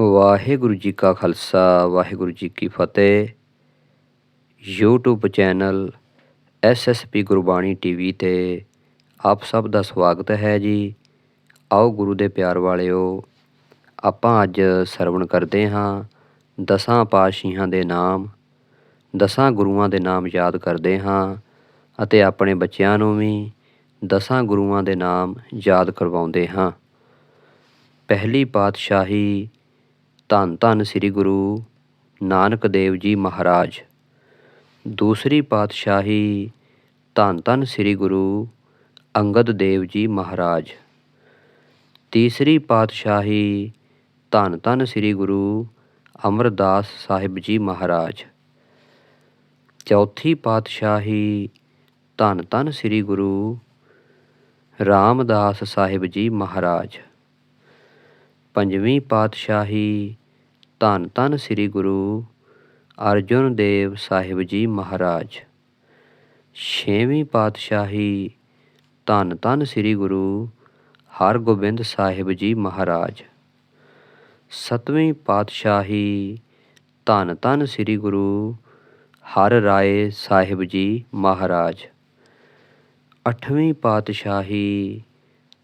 ਵਾਹਿਗੁਰੂ ਜੀ ਕਾ ਖਾਲਸਾ, ਵਾਹਿਗੁਰੂ ਜੀ ਕੀ ਫਤਿਹ। YouTube channel SSP Gurbani TV ਤੇ ਆਪ ਸਭ ਦਾ ਸਵਾਗਤ ਹੈ ਜੀ। ਆਓ ਗੁਰੂ ਦੇ ਪਿਆਰ ਵਾਲਿਓ, ਆਪਾਂ ਅੱਜ ਸਰਵਣ ਕਰਦੇ ਹਾਂ ਦਸਾਂ ਪਾਤਸ਼ਾਹਾਂ ਦੇ ਨਾਮ, ਦਸਾਂ ਗੁਰੂਆਂ ਦੇ ਨਾਮ ਯਾਦ ਕਰਦੇ ਹਾਂ ਅਤੇ ਆਪਣੇ ਬੱਚਿਆਂ ਨੂੰ ਵੀ ਦਸਾਂ ਗੁਰੂਆਂ ਦੇ ਨਾਮ ਯਾਦ ਕਰਵਾਉਂਦੇ ਹਾਂ। ਪਹਿਲੀ ਪਾਤਸ਼ਾਹੀ ਧੰਨ ਧੰਨ ਸ੍ਰੀ ਗੁਰੂ ਨਾਨਕ ਦੇਵ ਜੀ ਮਹਾਰਾਜ। ਦੂਸਰੀ ਪਾਤਸ਼ਾਹੀ ਧੰਨ ਧੰਨ ਸ੍ਰੀ ਗੁਰੂ ਅੰਗਦ ਦੇਵ ਜੀ ਮਹਾਰਾਜ। ਤੀਸਰੀ ਪਾਤਸ਼ਾਹੀ ਧੰਨ ਧੰਨ ਸ੍ਰੀ ਗੁਰੂ ਅਮਰਦਾਸ ਸਾਹਿਬ ਜੀ ਮਹਾਰਾਜ। ਚੌਥੀ ਪਾਤਸ਼ਾਹੀ ਧੰਨ ਧੰਨ ਸ੍ਰੀ ਗੁਰੂ ਰਾਮਦਾਸ ਸਾਹਿਬ ਜੀ ਮਹਾਰਾਜ। ਪੰਜਵੀਂ ਪਾਤਸ਼ਾਹੀ ਧੰਨ ਧੰਨ ਸ੍ਰੀ ਗੁਰੂ ਅਰਜਨ ਦੇਵ ਸਾਹਿਬ ਜੀ ਮਹਾਰਾਜ। ਛੇਵੀਂ ਪਾਤਸ਼ਾਹੀ ਧੰਨ ਧੰਨ ਸ੍ਰੀ ਗੁਰੂ ਹਰਗੋਬਿੰਦ ਸਾਹਿਬ ਜੀ ਮਹਾਰਾਜ। ਸਤਵੀਂ ਪਾਤਸ਼ਾਹੀ ਧੰਨ ਧੰਨ ਸ੍ਰੀ ਗੁਰੂ ਹਰ ਰਾਏ ਸਾਹਿਬ ਜੀ ਮਹਾਰਾਜ। ਅੱਠਵੀਂ ਪਾਤਸ਼ਾਹੀ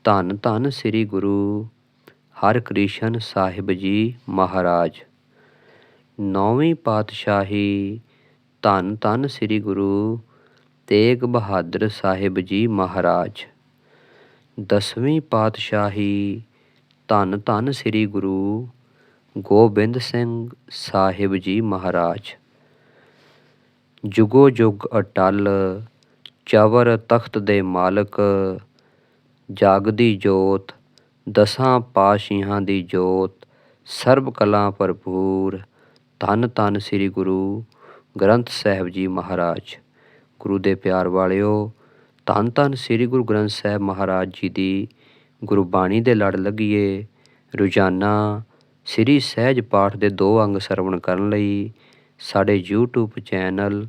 ਧੰਨ ਧੰਨ ਸ੍ਰੀ ਗੁਰੂ ਹਰਕ੍ਰਿਸ਼ਨ ਸਾਹਿਬ ਜੀ ਮਹਾਰਾਜ। ਨੌਵੀਂ ਪਾਤਸ਼ਾਹੀ ਧੰਨ ਧੰਨ ਸ੍ਰੀ ਗੁਰੂ ਤੇਗ ਬਹਾਦਰ ਸਾਹਿਬ ਜੀ ਮਹਾਰਾਜ। ਦਸਵੀਂ ਪਾਤਸ਼ਾਹੀ ਧੰਨ ਧੰਨ ਸ੍ਰੀ ਗੁਰੂ ਗੋਬਿੰਦ ਸਿੰਘ ਸਾਹਿਬ ਜੀ ਮਹਾਰਾਜ। ਜੁਗੋ ਜੁਗ ਅਟਲ ਚਵਰ ਤਖਤ ਦੇ ਮਾਲਕ, ਜਾਗਦੀ ਜੋਤ ਦਸਾਂ ਪਾਤਸ਼ਾਹਾਂ ਦੀ ਜੋਤ, ਸਰਬ ਕਲਾ ਭਰਪੂਰ, ਧੰਨ ਧੰਨ ਸ੍ਰੀ ਗੁਰੂ ਗ੍ਰੰਥ ਸਾਹਿਬ ਜੀ ਮਹਾਰਾਜ। ਗੁਰੂ ਦੇ ਪਿਆਰ ਵਾਲਿਓ, ਧੰਨ ਧੰਨ ਸ੍ਰੀ ਗੁਰੂ ਗ੍ਰੰਥ ਸਾਹਿਬ ਮਹਾਰਾਜ ਜੀ ਦੀ ਗੁਰਬਾਣੀ ਦੇ ਲੜ ਲੱਗੀਏ। ਰੋਜ਼ਾਨਾ ਸ੍ਰੀ ਸਹਿਜ ਪਾਠ ਦੇ ਦੋ ਅੰਗ ਸਰਵਣ ਕਰਨ ਲਈ ਸਾਡੇ YouTube channel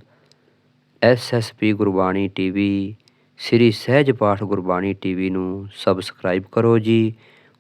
SSP Gurbani TV, Sri Sahaj Path Gurbani TV ਨੂੰ ਸਬਸਕ੍ਰਾਈਬ ਕਰੋ ਜੀ।